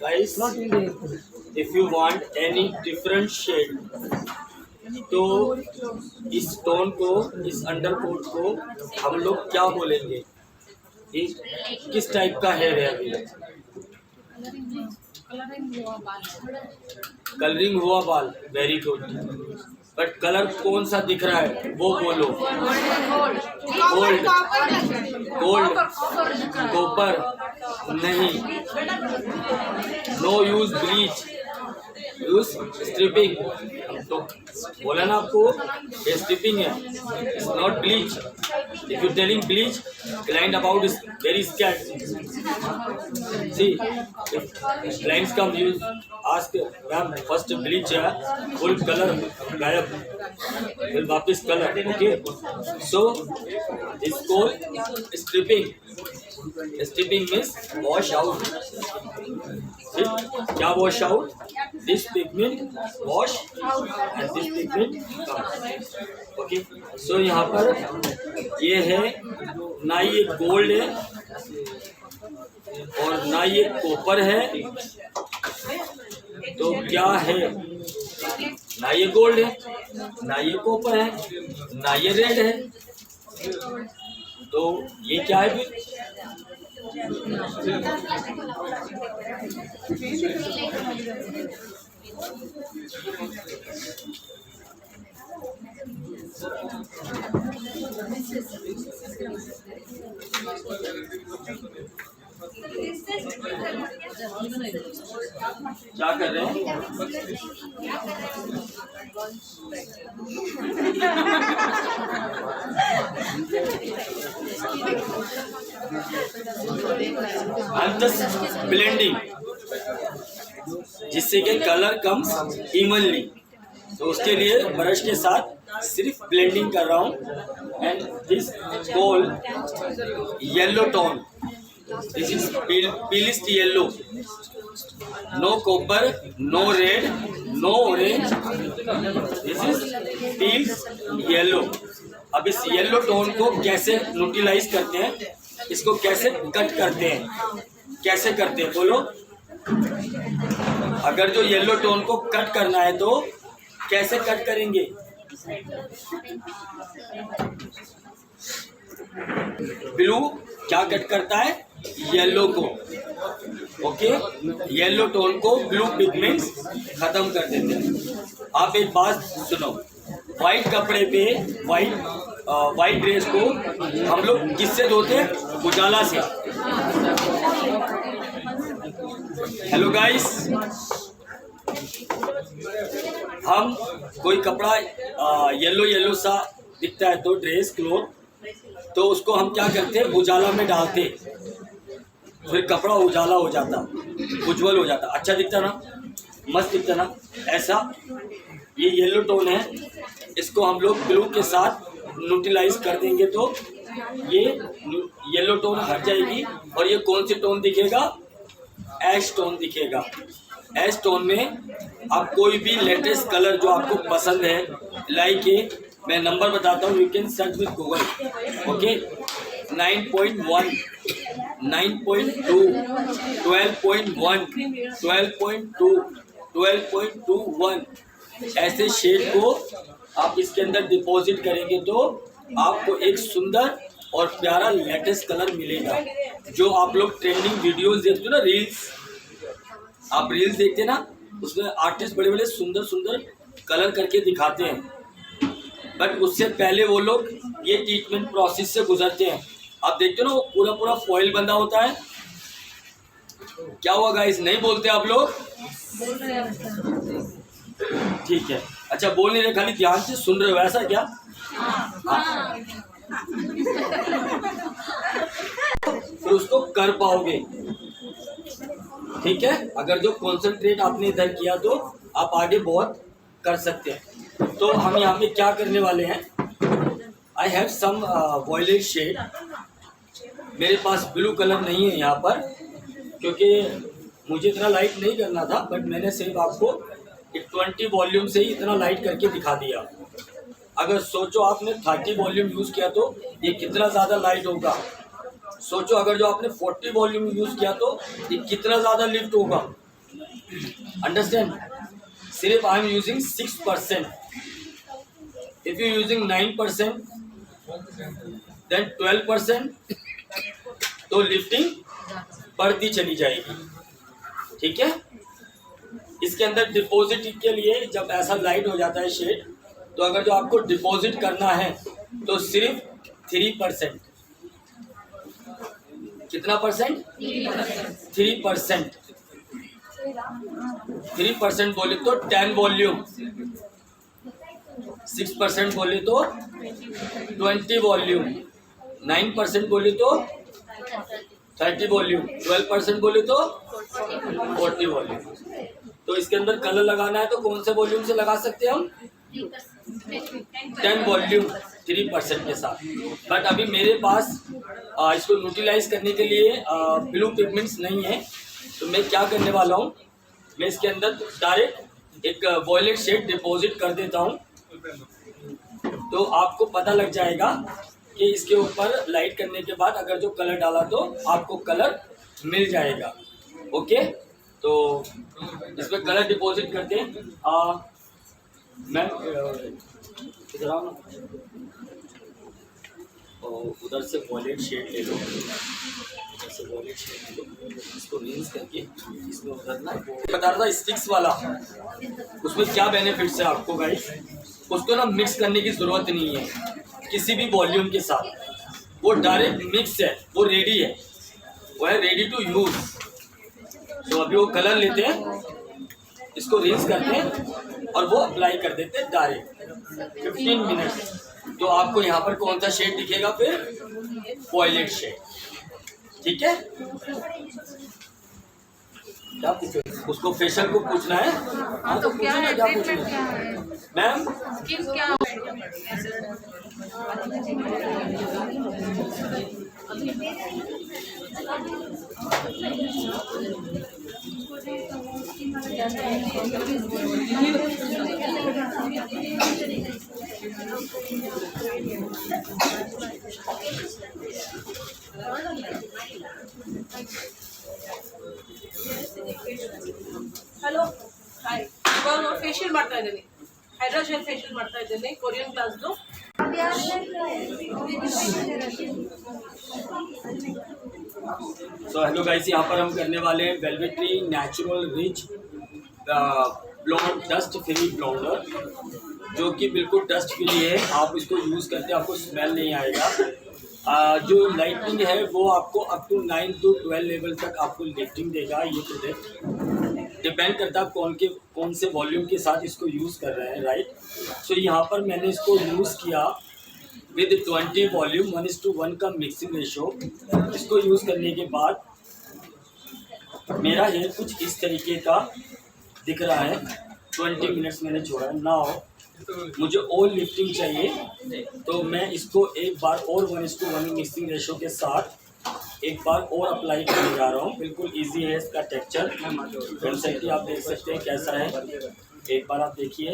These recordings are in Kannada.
guys if you want any different shade तो इस टोन को इस अंडरकोट को हम लोग क्या बोलेंगे? इस, किस टाइप का हेयर है अभी? कलरिंग हुआ बाल वेरी गुड बट कलर कौन सा दिख रहा है? वो बोलो। गोल्ड गोल्ड कॉपर नहीं no use bleach use stripping तो बोला ना आपको ये स्ट्रिपिंग है. It's not bleach if you telling bleach client about is very scared see clients come, you ask, ma'am, first bleach है, full कलर गायब, फिर वापस colour okay so it's called stripping stripping means wash out ठीक? क्या wash out this pigment wash and this pigment okay so यहाँ पर ये है, ना ये गोल्ड है और ना ये कॉपर है। तो क्या है? ना ये गोल्ड है, ना ये कॉपर है, ना ये रेड है। तो ये क्या है फिर? क्या कर रहे हैं? Just blending जिससे कि कलर कम्स इवनली। तो उसके लिए ब्रश के साथ सिर्फ़ ब्लेंडिंग कर रहा हूँ। And this gold yellow tone this is palest yellow no copper no red no orange this is pale yellow अब इस येलो टोन को कैसे न्यूटिलाइज करते हैं? इसको कैसे कट करते हैं? कैसे करते हैं? बोलो। अगर जो येलो टोन को कट करना है तो कैसे कट करेंगे? ब्लू क्या कट करता है? येलो को। ओके येलो टोन को ब्लू पिगमेंट्स खत्म कर देते हैं। आप एक बात सुनो। वाइट कपड़े पे वाइट वाइट ड्रेस को हम लोग किससे धोते हैं? उजाला से। हेलो गाइस हम कोई कपड़ा येलो येलो सा दिखता है तो ड्रेस क्लोथ तो उसको हम क्या करते हैं? उजाला में डालते फिर कपड़ा उजाला हो जाता, उज्जवल हो जाता। अच्छा दिखता ना? मस्त दिखता ना? ऐसा। ये येलो टोन है। इसको हम लोग ब्लू के साथ न्यूट्रलाइज कर देंगे तो ये येलो टोन हट जाएगी। और ये कौन सी टोन दिखेगा? एश टोन दिखेगा। एश टोन में आप कोई भी लेटेस्ट कलर जो आपको पसंद है लाइक ये, मैं नंबर बताता हूँ you can search with Google okay nine point one nine point two twelve point one twelve point two twelve point two one ऐसे शेड को आप इसके अंदर डिपॉजिट करेंगे तो आपको एक सुंदर और प्यारा लेटेस्ट कलर मिलेगा। जो आप लोग ट्रेंडिंग वीडियोस देखते हो ना रील्स आप रील्स देखते ना, उसमें आर्टिस्ट बड़े बड़े सुंदर सुंदर कलर करके दिखाते हैं। बट उससे पहले वो लोग ये ट्रीटमेंट प्रोसेस से गुजरते हैं। आप देखते हो ना, वो पूरा पूरा फॉइल बंधा होता है। क्या हुआ गाइस नहीं बोलते आप लोग? ठीक है। अच्छा बोल नहीं रहे, खाली ध्यान से सुन रहे हो, ऐसा क्या। फिर उसको कर पाओगे। ठीक है? अगर जो कॉन्सेंट्रेट आपने इधर किया तो आप आगे बहुत कर सकते हैं। तो हम यहाँ पे क्या करने वाले हैं? I have some violet shade मेरे पास ब्लू कलर नहीं है यहाँ पर, क्योंकि मुझे इतना लाइट नहीं करना था बट मैंने सिर्फ़ आपको एक ट्वेंटी वॉल्यूम से ही इतना लाइट करके दिखा दिया। अगर सोचो आपने थर्टी वॉल्यूम यूज़ किया तो ये कितना ज़्यादा लाइट होगा। सोचो अगर जो आपने फोर्टी वॉल्यूम यूज़ किया तो ये कितना ज़्यादा लिफ्ट होगा। अंडरस्टैंड सिर्फ़ I am using six percent if you using nine percent then twelve percent तो लिफ्टिंग बढ़ती चली जाएगी। ठीक है? इसके अंदर डिपॉजिट के लिए जब ऐसा लाइट हो जाता है शेड तो अगर जो आपको डिपॉजिट करना है तो सिर्फ़ थ्री परसेंट कितना percent three percent three percent बोले तो टेन वॉल्यूम सिक्स परसेंट बोले तो ट्वेंटी वॉल्यूम नाइन परसेंट बोले तो थर्टी वॉल्यूम ट्वेल्व परसेंट बोले तो फोर्टी वॉल्यूम तो इसके अंदर कलर लगाना है तो कौन से वॉल्यूम से लगा सकते हैं हम? टेन वॉल्यूम थ्री परसेंट के साथ। बट अभी मेरे पास आ, इसको यूटिलाइज करने के लिए ब्लू पिगमेंट्स नहीं है। तो मैं क्या करने वाला हूँ? मैं इसके अंदर डायरेक्ट एक वॉयलेट शेड डिपॉजिट कर देता हूँ। तो आपको पता लग जाएगा कि इसके ऊपर लाइट करने के बाद अगर जो कलर डाला तो आपको कलर मिल जाएगा। ओके तो इसमें कलर डिपॉजिट करते हैं। आ, और उधर से वॉलेट शेड ले लो। उधर से वॉलेट शेड ले लो। इसको रिंस करके इसमें उधर ना बता रहा था स्टिक्स वाला। उसमें क्या बेनिफिट्स है आपको गाइस उसको ना मिक्स करने की ज़रूरत नहीं है। किसी भी वॉल्यूम के साथ। वो डायरेक्ट मिक्स है। वो रेडी है। वो है रेडी टू यूज़ तो अभी वो कलर लेते हैं इसको रिंस करते हैं और वो अप्लाई कर देते हैं डायरेक्ट फिफ्टीन मिनट तो आपको यहाँ पर कौन सा शेड दिखेगा फिर? वॉयलेट शेड ठीक है? क्या पूछो? उसको फेशियल को पूछना है? हाँ तो तो क्या पूछो ना है? क्या पूछना है? है? मैम क्या ಹಲೋ ಹಾಯ್ ಇವಾಗ ನಾವು ಫೇಶಿಯಲ್ ಮಾಡ್ತಾ ಇದ್ದೀನಿ ಹೈಡ್ರೋಜೆಲ್ ಫೇಶಿಯಲ್ ಮಾಡ್ತಾ ಇದ್ದೀನಿ ಕೊರಿಯನ್ ಕ್ಲಾಸ್ದು सो हेलो गाइस यहाँ पर हम करने वाले हैं Velvet Tree natural rich blonde dust free blonder जो कि बिल्कुल डस्ट फ्री है। आप इसको यूज़ करते आपको स्मेल नहीं आएगा। uh, जो लाइटिंग है वो आपको up to nine to twelve level तक आपको लिफ्टिंग देगा ये प्रोडक्ट डिपेंड करता है कौन के कौन से वॉल्यूम के साथ इसको यूज़ कर रहे हैं राइट सो so, यहाँ पर मैंने इसको यूज़ किया। With twenty volume, one is to one का मिक्सिंग रेशो इसको यूज़ करने के बाद मेरा हेयर कुछ इस तरीके का दिख रहा है। ट्वेंटी मिनट्स मैंने छोड़ा है। नाउ मुझे और लिफ्टिंग चाहिए तो मैं इसको एक बार और one is to one mixing ratio के साथ एक बार और अप्लाई करने जा रहा हूँ। बिल्कुल इजी है इसका वेबसाइट आप देख सकते हैं कैसा है। एक बार आप देखिए।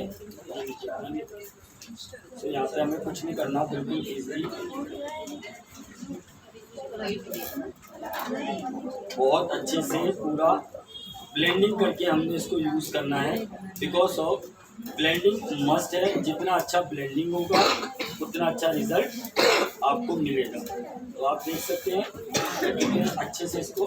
तो यहाँ पे हमें कुछ नहीं करना बिल्कुल इजी बहुत अच्छे से पूरा ब्लेंडिंग करके हमने इसको यूज़ करना है। बिकॉज़ ऑफ़ ब्लेंडिंग मस्ट है, जितना अच्छा ब्लेंडिंग होगा, उतना अच्छा रिज़ल्ट आपको मिलेगा। तो आप देख सकते हैं अच्छे से इसको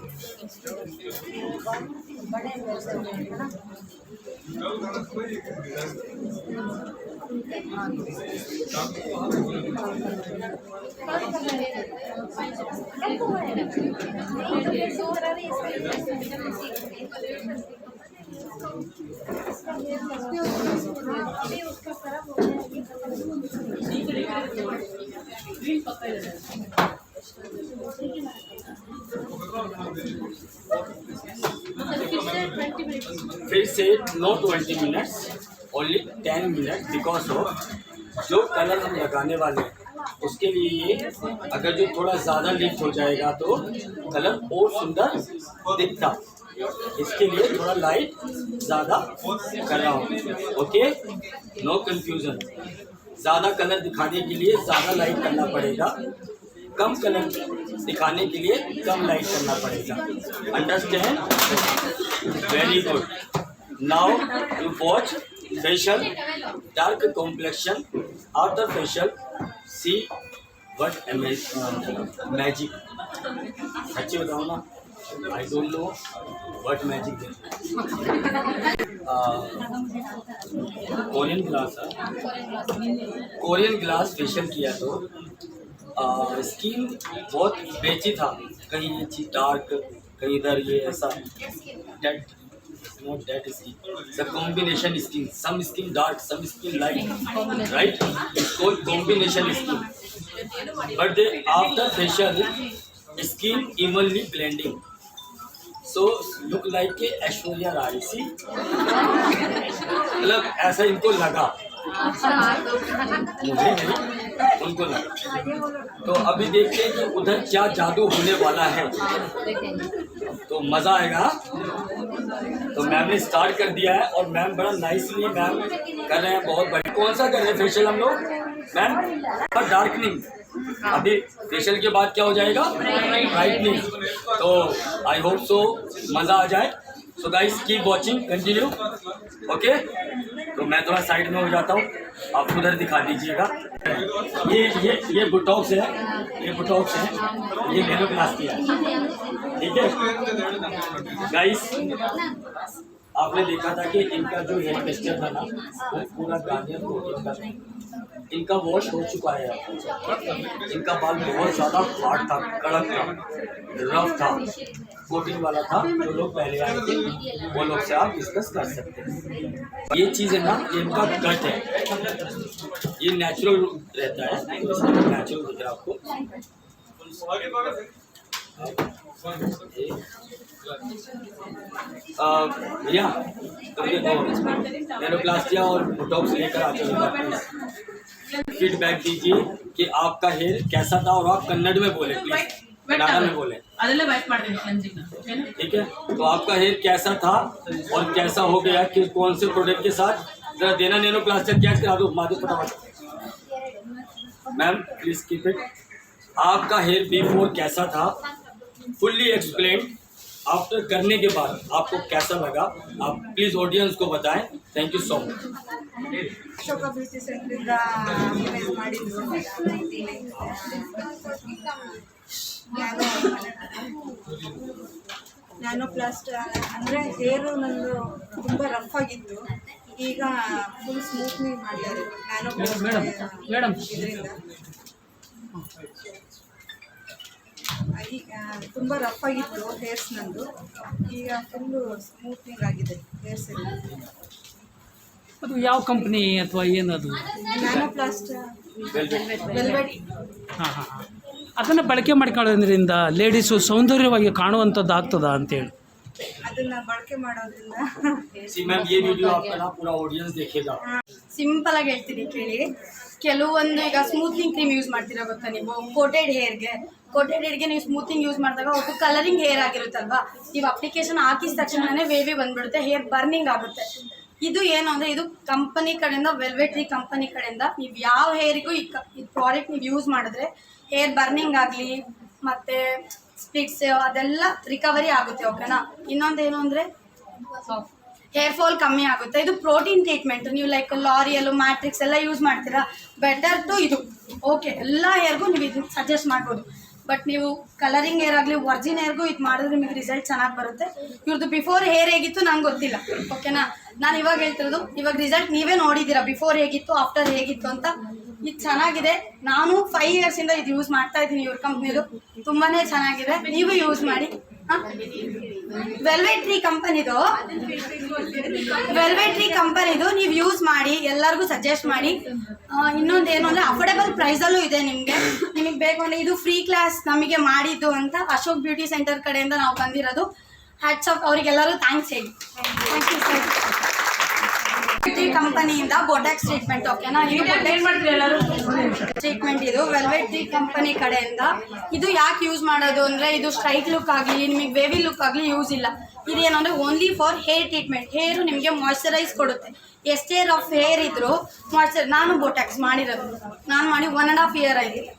बड़े रेस्टोरेंट है ना अभी उसका सारा हो गया ये पकड़ फिर से no twenty minutes only ten minute because of जो कलर हम लगाने वाले हैं, उसके लिए ये, अगर जो थोड़ा ज़्यादा लिफ्ट हो जाएगा तो कलर और सुंदर दिखता। इसके लिए थोड़ा लाइट ज़्यादा कर रहा हूँ। ओके नो कंफ्यूजन ज़्यादा कलर दिखाने के लिए ज़्यादा लाइट करना पड़ेगा। कम कलर दिखाने के लिए कम लाइट करना पड़ेगा। Understand very good now you watch facial, dark complexion after facial, see what magic. सच्ची बताओ ना I don't know what magic Korean glass Korean glass facial किया तो स्कीम बहुत बेची था। कहीं ये चीज़ डार्क कहीं इधर ये ऐसा। That not that skin the combination skin some skin dark some skin light right कोई combination skin but they after facial skin evenly blending so look like के ऐश्वर्या राय सी। मतलब ऐसा इनको लगा। अच्छा। मुझे नहीं। उनको तो अभी देखते हैं कि उधर क्या जादू होने वाला है। तो मज़ा आएगा। तो मैम ने स्टार्ट कर दिया है और मैम बड़ा नाइसली मैम कर रहे हैं बहुत बढ़िया कौन सा कर रहे हैं फेशियल हम लोग? मैम डार्कनिंग अभी फेशियल के बाद क्या हो जाएगा? ब्राइटनिंग तो आई होप सो मज़ा आ जाए। So guys keep watching continue okay तो मैं थोड़ा साइड में हो जाता हूँ। आप उधर दिखा दीजिएगा। ये ये ये बुटॉक्स है। ये बुटॉक्स है। ये की है। ठीक है? गाइस आपने देखा था कि इनका जो हेयर टेक्सचर था ना, वो पूरा गार्नियर प्रोटीन का था। इनका वॉश हो चुका है इनका बाल बहुत ज़्यादा हार्ड था, कड़क था रफ था। प्रोटीन वाला था, जो लोग पहले आए थे, वो लोग से आप डिस्कस कर सकते हैं। ये चीज़ है ना इनका कट है। ये नेचुरल रहता है। नेचुरल रहा है आपको। Uh, भैया नैनोप्लास्टिया तो और बोटॉक्स लेकर आ चलिएगा फीडबैक दीजिए कि आपका हेयर कैसा था और आप कन्नड़ में बोले प्लीज़ कनाडा में बोले। ठीक है? तो आपका हेयर कैसा था और कैसा हो गया? कि कौन से प्रोडक्ट के साथ? जरा देना नैनो प्लास्टर गैस करा दो माधो फटाफट। मैम प्लीज़ कीप इट आपका हेयर बिफोर कैसा था? फुल्ली एक्सप्लेन आफ्टर करने के बाद आपको कैसा लगा आप प्लीज ऑडियंस को बताएं thank you so much Ashoka beauty ಸೆಂಟ್ರಿಂದ image ಮಾಡಿದ್ರು ನ್ಯಾನೋ ಪ್ಲಾಸ್ಟ್ ಅಂದರೆ ಹೇರು ನಂದು ತುಂಬ ರಫ್ ಆಗಿತ್ತು ಈಗ ಫುಲ್ ಸ್ಮೂತ್ನಿಂಗ್ ಮಾಡಿದ್ದಾರೆ ನ್ಯಾನೋ ಮೇಡಮ್ ಇದರಿಂದ ಈಗ ತುಂಬ ರಫ್ ಆಗಿತ್ತು ಹೇರ್ಸ್ ನಂದು. ಈಗ ಫುಲ್ಲು ಸ್ಮೂತ್ನಿಂಗ್ ಆಗಿದೆ ಹೇರ್ಸ್ ಎಲ್ಲ. ಅದು ಯಾವ ಕಂಪ್ನಿ ಅಥವಾ ಏನದು? ನ್ಯಾನೋಪ್ಲಾಸ್ಟ್ ವೆಲ್ವೆಟ್ ಹಾ ಹಾ ಅದನ್ನು ಬಳಕೆ ಮಾಡ್ಕೊಳ್ಳೋದ್ರಿಂದ ಲೇಡೀಸು ಸೌಂದರ್ಯವಾಗಿ ಕಾಣುವಂಥದ್ದು ಅಂತ ಅಂತೇಳಿ. ಅದನ್ನ ಬಳಕೆ ಮಾಡೋದ್ರಿಂದ ಸಿಂಪಲ್ ಆಗಿ ಹೇಳ್ತೀನಿ ಕೇಳಿ. ಕೆಲವೊಂದು ಈಗ ಸ್ಮೂತ್ನಿಂಗ್ ಕ್ರೀಮ್ ಯೂಸ್ ಮಾಡ್ತೀರಾ ಗೊತ್ತಾ ನೀವು? ಕೋಟೆಡ್ ಹೇರ್ಗೆ ಕೋಟೆಡ್ ನೀವು ಸ್ಮೂತಿಂಗ್ ಯೂಸ್ ಮಾಡಿದಾಗ ಒಟ್ಟು ಕಲರಿಂಗ್ ಹೇರ್ ಆಗಿರುತ್ತಲ್ವಾ? ನೀವು ಅಪ್ಲಿಕೇಶನ್ ಹಾಕಿದ ತಕ್ಷಣನೇ ವೇವಿ ಬಂದ್ಬಿಡುತ್ತೆ ಹೇರ್ ಬರ್ನಿಂಗ್ ಆಗುತ್ತೆ. ಇದು ಏನು ಅಂದರೆ ಇದು ಕಂಪನಿ ಕಡೆಯಿಂದ ವೆಲ್ವೆಟ್ರಿ ಕಂಪನಿ ಕಡೆಯಿಂದ ನೀವು ಯಾವ ಹೇರಿಗೂ ಈ ಪ್ರಾಡಕ್ಟ್ ನೀವು ಯೂಸ್ ಮಾಡಿದ್ರೆ ಹೇರ್ ಬರ್ನಿಂಗ್ ಆಗಲಿ, ಮತ್ತು ಸ್ಪ್ಲಿಟ್ಸ್ ಅದೆಲ್ಲ ರಿಕವರಿ ಆಗುತ್ತೆ ಓಕೆನಾ ಇನ್ನೊಂದೇನು ಅಂದರೆ ಹೇರ್ ಫಾಲ್ ಕಮ್ಮಿ ಆಗುತ್ತೆ. ಇದು ಪ್ರೋಟೀನ್ ಟ್ರೀಟ್ಮೆಂಟ್ ನೀವು ಲೈಕ್ ಲಾರಿಯಲ್ಲು ಮ್ಯಾಟ್ರಿಕ್ಸ್ ಎಲ್ಲ ಯೂಸ್ ಮಾಡ್ತೀರಾ? ಬೆಟರ್ ಟು ಇದು. ಓಕೆ ಎಲ್ಲ ಹೇರ್ಗೂ ನೀವು ಇದು ಸಜೆಸ್ಟ್ ಮಾಡ್ಬೋದು. ಬಟ್ ನೀವು ಕಲರಿಂಗ್ ಹೇರ್ ಆಗಲಿ ಒರ್ಜಿನ್ ಹೇರ್ಗೂ ಇದು ಮಾಡಿದ್ರೆ ನಿಮಗೆ ರಿಸಲ್ಟ್ ಚೆನ್ನಾಗಿ ಬರುತ್ತೆ. ಇವ್ರದ್ದು ಬಿಫೋರ್ ಹೇರ್ ಹೇಗಿತ್ತು ನಂಗೆ ಗೊತ್ತಿಲ್ಲ. ಓಕೆನಾ ನಾನು ಇವಾಗ ಹೇಳ್ತಿರೋದು, ಇವಾಗ ರಿಸಲ್ಟ್ ನೀವೇ ನೋಡಿದ್ದೀರಾ ಬಿಫೋರ್ ಹೇಗಿತ್ತು ಆಫ್ಟರ್ ಹೇಗಿತ್ತು ಅಂತ? ಇದು ಚೆನ್ನಾಗಿದೆ. ನಾನು ಫೈವ್ ಇಯರ್ಸಿಂದ ಇದು ಯೂಸ್ ಮಾಡ್ತಾ ಇದ್ದೀನಿ ಇವ್ರ ಕಂಪ್ನಿದು ತುಂಬಾ ಚೆನ್ನಾಗಿದೆ. ನೀವು ಯೂಸ್ ಮಾಡಿ. ವೆಲ್ವೆಟ್ರಿ ಕಂಪನಿದು ವೆಲ್ವೆಟ್ರಿ ಕಂಪನಿದು ನೀವು ಯೂಸ್ ಮಾಡಿ, ಎಲ್ಲರಿಗೂ ಸಜೆಸ್ಟ್ ಮಾಡಿ. ಇನ್ನೊಂದು ಏನು ಅಂದರೆ ಅಫೋರ್ಡೆಬಲ್ ಪ್ರೈಸಲ್ಲೂ ಇದೆ ನಿಮಗೆ. ನಿಮಗೆ ಬೇಕು ಅಂದರೆ ಇದು ಫ್ರೀ ಕ್ಲಾಸ್ ನಮಗೆ ಮಾಡಿದ್ದು ಅಂತ ಅಶೋಕ್ ಬ್ಯೂಟಿ ಸೆಂಟರ್ ಕಡೆಯಿಂದ ನಾವು ಬಂದಿರೋದು ಹ್ಯಾಟ್ಸ್ ಆಫ್ ಅವರಿಗೆಲ್ಲರೂ ಥ್ಯಾಂಕ್ಸ್ ಹೇಳಿ. ಥ್ಯಾಂಕ್ ಯು ಸರ್ ಕಂಪನಿಯಿಂದ ಬೋಟಾಕ್ಸ್ ಟ್ರೀಟ್ಮೆಂಟ್ ಓಕೆನಾ ಇದು ಏನ್ ಮಾಡ್ತೀರಿ ಎಲ್ಲರೂ? ಟ್ರೀಟ್ಮೆಂಟ್ ಇದು. ವೆಲ್ವೆಟ್ ಟ್ರೀ ಕಂಪನಿ ಕಡೆಯಿಂದ. ಇದು ಯಾಕೆ ಯೂಸ್ ಮಾಡೋದು ಅಂದ್ರೆ ಇದು ಸ್ಟ್ರೈಟ್ ಲುಕ್ ಆಗಲಿ ನಿಮಗೆ ವೇವಿ ಲುಕ್ ಆಗಲಿ ಯೂಸ್ ಇಲ್ಲ. ಇದೇನಂದ್ರೆ only for hair treatment hair ನಿಮಗೆ ಮಾಯ್ಶ್ಚರೈಸ್ ಕೊಡುತ್ತೆ. ಎಷ್ಟೇ ರಫ್ ಹೇರ್ ಇದ್ರೂ ಮಾಯ್ಚರ್ ನಾನು ಬೋಟ್ಯಾಕ್ಸ್ ಮಾಡಿರೋದು. ನಾನು ಮಾಡಿ ಒನ್ ಆ್ಯಂಡ್ ಹಾಫ್ ಇಯರ್ ಆಗಿದೆ.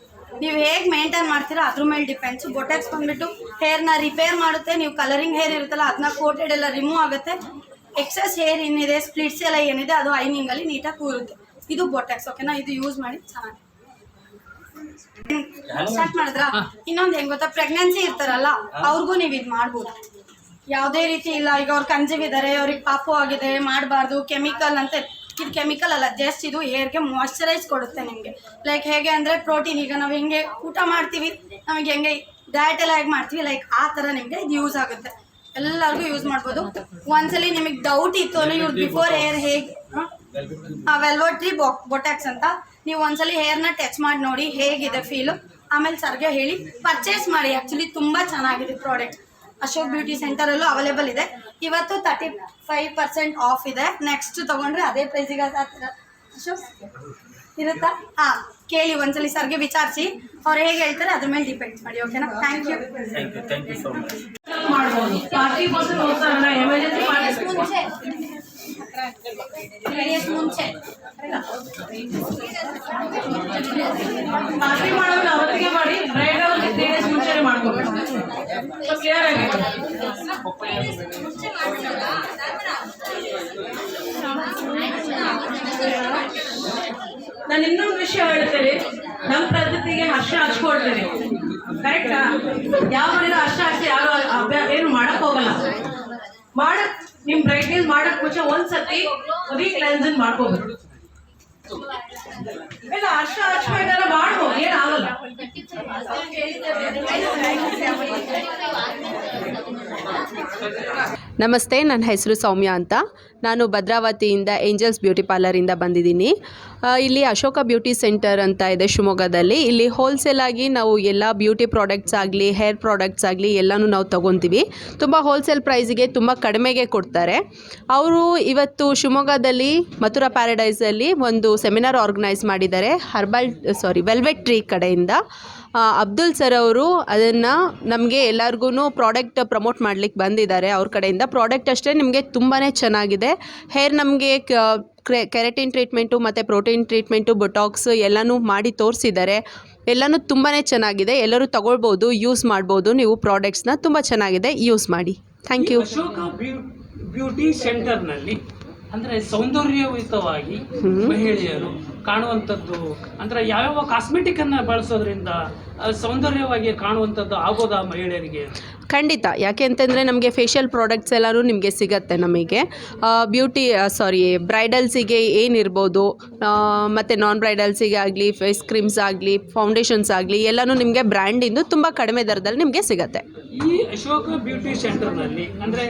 ನೀವು ಹೇಗೆ ಮೇಂಟೈನ್ ಮಾಡ್ತೀರಾ? ಅದ್ರ ಮೇಲೆ ಡಿಪೆಂಡ್ಸ್ ಬೊಟ್ಯಾಕ್ಸ್ ಬಂದ್ಬಿಟ್ಟು ಹೇರ್ನ ರಿಪೇರ್ ಮಾಡುತ್ತೆ. ನೀವು ಕಲರಿಂಗ್ ಹೇರ್ ಇರುತ್ತಲ್ಲ ಅದನ್ನ ಕೋಟೆಡ್ ಎಲ್ಲ ರಿಮೂವ್ ಆಗುತ್ತೆ. ಎಕ್ಸಸ್ ಹೇರ್ ಏನಿದೆ ಸ್ಪ್ಲಿಟ್ಸ್ ಎಲ್ಲ ಏನಿದೆ ಅದು ಐನಿಂಗ್ ಅಲ್ಲಿ ನೀಟಾಗಿ ಕೂರುತ್ತೆ. ಇದು ಬೊಟ್ಯಾಕ್ಸ್ ಓಕೆನಾ ಇದು ಯೂಸ್ ಮಾಡಿ ಚೆನ್ನಾಗಿ. ಸ್ಟಾರ್ಟ್ ಮಾಡಿದ್ರ? ಇನ್ನೊಂದು ಹೆಂಗ್ ಗೊತ್ತಾ? ಪ್ರೆಗ್ನೆನ್ಸಿ ಇರ್ತಾರಲ್ಲ ಅವ್ರಿಗೂ ನೀವು ಇದು ಮಾಡ್ಬೋದು. ಯಾವುದೇ ರೀತಿ ಇಲ್ಲ ಈಗ ಅವ್ರ ಕಂಜೀವ್ ಇದ್ದಾರೆ ಅವ್ರಿಗೆ ಪಾಪು ಆಗಿದೆ ಮಾಡಬಾರ್ದು ಕೆಮಿಕಲ್ ಅಂತ ಇದು ಕೆಮಿಕಲ್ ಅಲ್ಲ ಜಸ್ಟ್ ಇದು ಹೇರ್ಗೆ ಮಾಯಶ್ಚರೈಸ್ ಕೊಡುತ್ತೆ ನಿಮಗೆ. ಲೈಕ್ ಹೇಗೆ ಅಂದ್ರೆ ಪ್ರೋಟೀನ್ ಈಗ ನಾವು ಹೆಂಗೆ ಊಟ ಮಾಡ್ತೀವಿ ನಮಗೆ ಹೆಂಗೆ ಡಯಟ್ ಎಲ್ಲ ಹೇಗೆ ಮಾಡ್ತೀವಿ ಲೈಕ್ ಆ ತರ ನಿಮಗೆ ಇದು ಯೂಸ್ ಆಗುತ್ತೆ. ಎಲ್ಲರಿಗೂ ಯೂಸ್ ಮಾಡ್ಬೋದು. ಒಂದ್ಸಲಿ ನಿಮಗೆ ಡೌಟ್ ಇತ್ತು ಅಂದ್ರೆ ಇವ್ರು ಬಿಫೋರ್ ಹೇರ್ ಹೇಗೆ ವೆಲ್ವಟ್ರಿ ಬೊ ಬೊಟ್ಯಾಕ್ಸ್ ಅಂತ. ನೀವು ಒಂದ್ಸಲಿ ಹೇರ್ನ ಟಚ್ ಮಾಡಿ ನೋಡಿ ಹೇಗಿದೆ ಫೀಲು ಆಮೇಲೆ ಸರ್ಗೆ ಹೇಳಿ ಪರ್ಚೇಸ್ ಮಾಡಿ. ಆ್ಯಕ್ಚುಲಿ ತುಂಬ ಚೆನ್ನಾಗಿದೆ ಪ್ರಾಡಕ್ಟ್ ಅಶೋಕ್ ಬ್ಯೂಟಿ ಸೆಂಟರಲ್ಲೂ ಅವೈಲೇಬಲ್ ಇದೆ. ಇವತ್ತು ತರ್ಟಿ ಫೈವ್ ಪರ್ಸೆಂಟ್ ಆಫ್ ಇದೆ. ನೆಕ್ಸ್ಟ್ ತಗೊಂಡ್ರೆ ಅದೇ ಪ್ರೈಸಿಗೆ ಅಶೋಕ್ ಇರುತ್ತಾ? ಹಾಂ ಕೇಳಿ ಒಂದ್ಸಲಿ ಸರ್ಗೆ ವಿಚಾರಿಸಿ. ಅವ್ರು ಹೇಗೆ ಹೇಳ್ತಾರೆ ಅದ್ರ ಮೇಲೆ ಡಿಪೆಂಡ್ ಮಾಡಿ ಓಕೆನಾ thank you much party person ಹೋಗ್ತಾರಲ್ಲ ಎಮರ್ಜೆನ್ಸಿ ಪಾರ್ಟಿ ಮುಂಚೆ ಮುಂಚೆ ಮಾಡೋದು ಅವತ್ತಿಗೆ ಮಾಡಿ ಬ್ರೈಡ್ ಅವ್ರಿಗೆ ತ್ರೀ ಡೇಸ್ ಮುಂಚೆನೆ ಮಾಡ್ಕೋಬೇಕು. ಸೊ ಕ್ಲಿಯರ್ ಆಗಿ ನಾನು ಇನ್ನೊಂದು ವಿಷಯ ಹೇಳ್ತೇನೆ. ನಮ್ಮ ಪದ್ಧತಿಗೆ ಹರ್ಷ ಹಚ್ಕೊಳ್ತೇನೆ ಕರೆಕ್ಟಾ ಯಾವ ಮನೇಲಿ ಅಷ್ಟ ಅಷ್ಟೇ ಯಾರು ಏನು ಮಾಡಕ್ ಹೋಗಲ್ಲ. ಮಾಡಕ್ ನಿಮ್ ಬ್ರೈಟ್ನೆಸ್ ಮಾಡಕ್ ಮುಂಚೆ ಒಂದ್ಸತಿ ರೀ ಕ್ಲೆನ್ಸಿಂಗ್ ಮಾಡ್ಕೋಬೇಕು. ಇಲ್ಲ ಮಾಡ್ಬೋದು ಏನಾಗಲ್ಲ ನಮಸ್ತೆ, ನನ್ನ ಹೆಸರು ಸೌಮ್ಯ ಅಂತ. ನಾನು ಭದ್ರಾವತಿಯಿಂದ ಏಂಜಲ್ಸ್ ಬ್ಯೂಟಿ ಪಾರ್ಲರಿಂದ ಬಂದಿದ್ದೀನಿ. ಇಲ್ಲಿ ಅಶೋಕ ಬ್ಯೂಟಿ ಸೆಂಟರ್ ಅಂತ ಇದೆ ಶಿವಮೊಗ್ಗದಲ್ಲಿ. ಇಲ್ಲಿ ಹೋಲ್ಸೇಲ್ ಆಗಿ ನಾವು ಎಲ್ಲ ಬ್ಯೂಟಿ ಪ್ರಾಡಕ್ಟ್ಸ್ ಆಗಲಿ, ಹೇರ್ ಪ್ರಾಡಕ್ಟ್ಸ್ ಆಗಲಿ ಎಲ್ಲನೂ ನಾವು ತೊಗೊತೀವಿ. ತುಂಬ ಹೋಲ್ಸೇಲ್ ಪ್ರೈಸಿಗೆ ತುಂಬ ಕಡಿಮೆಗೆ ಕೊಡ್ತಾರೆ. ಅವರು ಇವತ್ತು ಶಿವಮೊಗ್ಗದಲ್ಲಿ ಮಥುರಾ ಪ್ಯಾರಡೈಸಲ್ಲಿ ಒಂದು ಸೆಮಿನಾರ್ ಆರ್ಗನೈಸ್ ಮಾಡಿದ್ದಾರೆ. ಹರ್ಬಲ್ ಸಾರಿ ವೆಲ್ವೆಟ್ ಟ್ರೀ ಕಡೆಯಿಂದ. ಅಬ್ದುಲ್ ಸರ್ ಅವರು ಅದನ್ನು ನಮಗೆ ಎಲ್ಲರಿಗೂ ಪ್ರಾಡಕ್ಟ್ ಪ್ರಮೋಟ್ ಮಾಡ್ಲಿಕ್ಕೆ ಬಂದಿದ್ದಾರೆ ಅವ್ರ ಕಡೆಯಿಂದ. ಪ್ರಾಡಕ್ಟ್ ಅಷ್ಟೇ ನಿಮಗೆ ತುಂಬಾ ಚೆನ್ನಾಗಿದೆ. ಹೇರ್ ನಮಗೆ ಕೆರೆಟಿನ್ ಟ್ರೀಟ್ಮೆಂಟು ಮತ್ತು ಪ್ರೋಟೀನ್ ಟ್ರೀಟ್ಮೆಂಟು ಬೊಟಾಕ್ಸ್ ಎಲ್ಲನೂ ಮಾಡಿ ತೋರಿಸಿದ್ದಾರೆ. ಎಲ್ಲನೂ ತುಂಬಾ ಚೆನ್ನಾಗಿದೆ. ಎಲ್ಲರೂ ತಗೊಳ್ಬೋದು ಯೂಸ್ ಮಾಡ್ಬೋದು. ನೀವು ಪ್ರಾಡಕ್ಟ್ಸ್ನ ತುಂಬ ಚೆನ್ನಾಗಿದೆ ಯೂಸ್ ಮಾಡಿ. ಥ್ಯಾಂಕ್ ಯು ಬ್ಯೂಟಿ ಸೆಂಟರ್ನಲ್ಲಿ ಅಂದ್ರೆ ಸೌಂದರ್ಯಯುತವಾಗಿ ಮಹಿಳೆಯರು ಕಾಣುವಂಥದ್ದು ಅಂದ್ರೆ ಯಾವ್ಯಾವ ಕಾಸ್ಮೆಟಿಕ್ ಅನ್ನ ಬಳಸೋದ್ರಿಂದ ಸೌಂದರ್ಯವಾಗಿ ಕಾಣುವಂಥದ್ದು ಆಗೋದಾ ಮಹಿಳೆಯರಿಗೆ? ಖಂಡಿತ. ಯಾಕೆ ಅಂತಂದರೆ ನಮಗೆ ಫೇಶಿಯಲ್ ಪ್ರಾಡಕ್ಟ್ಸ್ ಎಲ್ಲರೂ ನಿಮಗೆ ಸಿಗತ್ತೆ ನಮಗೆ. ಬ್ಯೂಟಿ ಸಾರಿ ಬ್ರೈಡಲ್ಸಿಗೆ ಏನಿರ್ಬೋದು ಮತ್ತು ನಾನ್ ಬ್ರೈಡಲ್ಸಿಗೆ ಆಗಲಿ ಫೇಸ್ ಕ್ರೀಮ್ಸ್ ಆಗಲಿ ಫೌಂಡೇಶನ್ಸ್ ಆಗಲಿ ಎಲ್ಲನೂ ನಿಮಗೆ ಬ್ರ್ಯಾಂಡಿಂದು ತುಂಬ ಕಡಿಮೆ ದರದಲ್ಲಿ ನಿಮಗೆ ಸಿಗತ್ತೆ. ಈ ಅಶೋಕ ಬ್ಯೂಟಿ ಸೆಂಟರ್ನಲ್ಲಿ ಅಂದ್ರೆ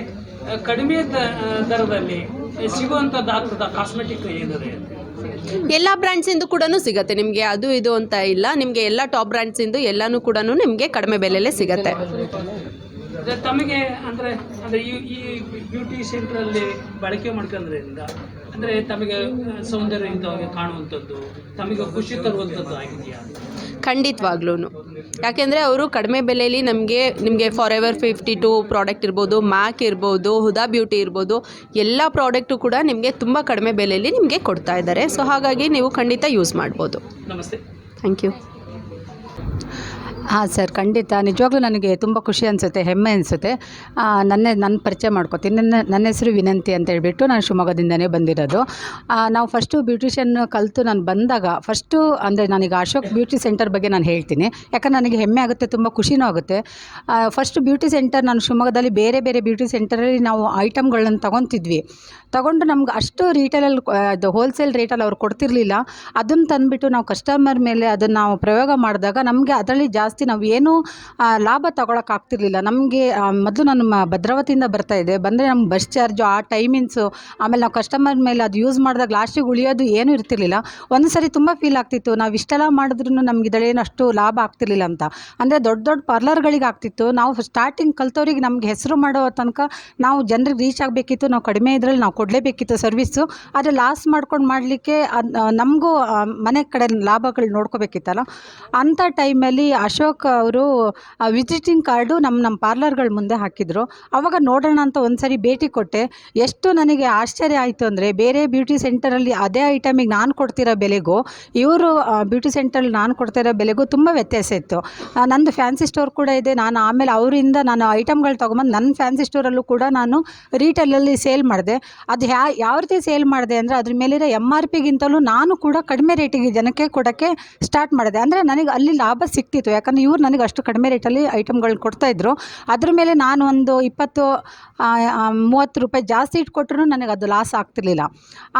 ಕಡಿಮೆ ದರದಲ್ಲಿ ಸಿಗುವಂತ ಸಿಗುವಂಥದ್ದಾಗ್ತದ ಕಾಸ್ಮೆಟಿಕ್ ಏನಿದೆ ಎಲ್ಲ ಬ್ರ್ಯಾಂಡ್ಸಿಂದು ಕೂಡ ಸಿಗತ್ತೆ. ನಿಮಗೆ ಅದು ಇದು ಅಂತ ಇಲ್ಲ. ನಿಮಗೆ ಎಲ್ಲ ಟಾಪ್ ಬ್ರ್ಯಾಂಡ್ಸಿಂದು ಎಲ್ಲನೂ ಕೂಡ ನಿಮಗೆ ಕಡಿಮೆ ಬೆಲೆಯಲ್ಲೇ ಸಿಗತ್ತೆ. ತಮಗೆ ಅಂದರೆ ಅಂದರೆ ಈ ಈ ಬ್ಯೂಟಿ ಸೆಂಟ್ರಲ್ಲಿ ಬಳಕೆ ಮಾಡ್ಕೊಂಡ್ರಿಂದ ಅಂದರೆ ತಮಗೆ ಸೌಂದರ್ಯಯುತವಾಗಿ ಕಾಣುವಂಥದ್ದು ತಮಗೆ ಖುಷಿ ತರುವಂಥದ್ದು ಆಗಿದೆಯಾ? ಖಂಡಿತವಾಗ್ಲೂ ಯಾಕೆಂದರೆ ಅವರು ಕಡಿಮೆ ಬೆಲೆಯಲ್ಲಿ ನಮಗೆ ನಿಮಗೆ for ever fifty two product ಇರ್ಬೋದು ಮ್ಯಾಕ್ ಇರ್ಬೋದು ಹುದಾ ಬ್ಯೂಟಿ ಇರ್ಬೋದು ಎಲ್ಲ ಪ್ರಾಡಕ್ಟು ಕೂಡ ನಿಮಗೆ ತುಂಬ ಕಡಿಮೆ ಬೆಲೆಯಲ್ಲಿ ನಿಮಗೆ ಕೊಡ್ತಾ ಇದ್ದಾರೆ. ಸೊ ಹಾಗಾಗಿ ನೀವು ಖಂಡಿತ ಯೂಸ್ ಮಾಡ್ಬೋದು. ನಮಸ್ತೆ. ಥ್ಯಾಂಕ್ ಯು ಹಾಂ, ಸರ್, ಖಂಡಿತ. ನಿಜವಾಗ್ಲೂ ನನಗೆ ತುಂಬ ಖುಷಿ ಅನಿಸುತ್ತೆ, ಹೆಮ್ಮೆ ಅನಿಸುತ್ತೆ. ನನ್ನ ನನ್ನ ಪರಿಚಯ ಮಾಡ್ಕೊತೀನಿ. ನನ್ನ ನನ್ನ ಹೆಸರು ವಿನಂತಿ ಅಂತ ಹೇಳಿಬಿಟ್ಟು ನಾನು ಶಿವಮೊಗ್ಗದಿಂದನೇ ಬಂದಿರೋದು. ನಾವು ಫಸ್ಟು ಬ್ಯೂಟಿಷಿಯನ್ ಕಲಿತು ನಾನು ಬಂದಾಗ ಫಸ್ಟು ಅಂದರೆ ನನಗೆ ಅಶೋಕ್ ಬ್ಯೂಟಿ ಸೆಂಟರ್ ಬಗ್ಗೆ ನಾನು ಹೇಳ್ತೀನಿ. ಯಾಕಂದ್ರೆ ನನಗೆ ಹೆಮ್ಮೆ ಆಗುತ್ತೆ, ತುಂಬ ಖುಷಿನೂ ಆಗುತ್ತೆ. ಫಸ್ಟ್ ಬ್ಯೂಟಿ ಸೆಂಟರ್ ನಾನು ಶಿವಮೊಗ್ಗದಲ್ಲಿ ಬೇರೆ ಬೇರೆ ಬ್ಯೂಟಿ ಸೆಂಟರಲ್ಲಿ ನಾವು ಐಟಮ್ಗಳನ್ನ ತೊಗೊತಿದ್ವಿ. ತಗೊಂಡು ನಮ್ಗೆ ಅಷ್ಟು ರೀಟೇಲಲ್ಲಿ ಅದು ಹೋಲ್ಸೇಲ್ ರೇಟಲ್ಲಿ ಅವ್ರು ಕೊಡ್ತಿರಲಿಲ್ಲ. ಅದನ್ನು ತಂದುಬಿಟ್ಟು ನಾವು ಕಸ್ಟಮರ್ ಮೇಲೆ ಅದನ್ನು ನಾವು ಪ್ರಯೋಗ ಮಾಡಿದಾಗ ನಮಗೆ ಅದರಲ್ಲಿ ಜಾಸ್ತಿ ನಾವು ಏನು ಲಾಭ ತಗೊಳಕ್ಕಾಗ್ತಿರ್ಲಿಲ್ಲ ನಮಗೆ ಮೊದಲು ನಾನು ಭದ್ರಾವತಿಯಿಂದ ಬರ್ತಾ ಇದೆ ಬಂದರೆ ನಮ್ಮ ಬಸ್ ಚಾರ್ಜು ಆ ಟೈಮಿಂಗ್ಸು ಆಮೇಲೆ ನಾವು ಕಸ್ಟಮರ್ ಮೇಲೆ ಅದು ಯೂಸ್ ಮಾಡಿದಾಗ ಲಾಸ್ಟಿಗೆ ಉಳಿಯೋದು ಏನೂ ಇರ್ತಿರ್ಲಿಲ್ಲ. ಒಂದು ಸರಿ ತುಂಬ ಫೀಲ್ ಆಗ್ತಿತ್ತು. ನಾವು ಇಷ್ಟೆಲ್ಲ ಮಾಡಿದ್ರೂ ನಮ್ಗೆ ಇದರಲ್ಲೇನು ಅಷ್ಟು ಲಾಭ ಆಗ್ತಿರ್ಲಿಲ್ಲ ಅಂತ. ಅಂದರೆ ದೊಡ್ಡ ದೊಡ್ಡ ಪಾರ್ಲರ್ಗಳಿಗೆ ಆಗ್ತಿತ್ತು. ನಾವು ಸ್ಟಾರ್ಟಿಂಗ್ ಕಲ್ತವ್ರಿಗೆ ನಮ್ಗೆ ಹೆಸರು ಮಾಡೋ ತನಕ ನಾವು ಜನರಿಗೆ ರೀಚ್ ಆಗಬೇಕಿತ್ತು. ನಾವು ಕಡಿಮೆ ಇದರಲ್ಲಿ ನಾವು ಕೊಡಲೇಬೇಕಿತ್ತು ಸರ್ವಿಸ್ಸು ಆದರೆ ಲಾಸ್ ಮಾಡ್ಕೊಂಡು ಮಾಡಲಿಕ್ಕೆ ನಮಗೂ ಮನೆ ಕಡೆ ಲಾಭಗಳು ನೋಡ್ಕೋಬೇಕಿತ್ತಲ್ಲ? ಅಂಥ ಟೈಮಲ್ಲಿ ಅಶೋಕ್ ಅವರು ವಿಸಿಟಿಂಗ್ ಕಾರ್ಡು ನಮ್ಮ ನಮ್ಮ ಪಾರ್ಲರ್ಗಳ ಮುಂದೆ ಹಾಕಿದರು. ಅವಾಗ ನೋಡೋಣ ಅಂತ ಒಂದು ಸರಿ ಭೇಟಿ ಕೊಟ್ಟೆ. ಎಷ್ಟು ನನಗೆ ಆಶ್ಚರ್ಯ ಆಯಿತು ಅಂದರೆ, ಬೇರೆ ಬ್ಯೂಟಿ ಸೆಂಟರಲ್ಲಿ ಅದೇ ಐಟಮಿಗೆ ನಾನು ಕೊಡ್ತಿರೋ ಬೆಲೆಗೂ, ಇವರು ಬ್ಯೂಟಿ ಸೆಂಟರಲ್ಲಿ ನಾನು ಕೊಡ್ತಿರೋ ಬೆಲೆಗೂ ತುಂಬ ವ್ಯತ್ಯಾಸ ಇತ್ತು. ನಂದು ಫ್ಯಾನ್ಸಿ ಸ್ಟೋರ್ ಕೂಡ ಇದೆ. ನಾನು ಆಮೇಲೆ ಅವರಿಂದ ನಾನು ಐಟಮ್ಗಳು ತೊಗೊಂಬಂದು ನನ್ನ ಫ್ಯಾನ್ಸಿ ಸ್ಟೋರಲ್ಲೂ ಕೂಡ ನಾನು ರೀಟೇಲಲ್ಲಿ ಸೇಲ್ ಮಾಡಿದೆ. ಅದು ಯಾ ಯಾವ ರೀತಿ ಸೇಲ್ ಮಾಡಿದೆ ಅಂದರೆ ಅದ್ರ ಮೇಲಿರೋ ಎಂ ಆರ್ ಪಿಗಿಂತಲೂ ನಾನು ಕೂಡ ಕಡಿಮೆ ರೇಟಿಗೆ ಜನಕ್ಕೆ ಕೊಡೋಕ್ಕೆ ಸ್ಟಾರ್ಟ್ ಮಾಡಿದೆ. ಅಂದರೆ ನನಗೆ ಅಲ್ಲಿ ಲಾಭ ಸಿಕ್ತಿತ್ತು. ಯಾಕಂದರೆ ಇವ್ರು ನನಗೆ ಅಷ್ಟು ಕಡಿಮೆ ರೇಟಲ್ಲಿ ಐಟಮ್ಗಳನ್ನ ಕೊಡ್ತಾಯಿದ್ರು ಅದ್ರ ಮೇಲೆ ನಾನು ಒಂದು ಇಪ್ಪತ್ತು ಮೂವತ್ತು ರೂಪಾಯಿ ಜಾಸ್ತಿ ಇಟ್ಕೊಟ್ರು ನನಗೆ ಅದು ಲಾಸ್ ಆಗ್ತಿರ್ಲಿಲ್ಲ.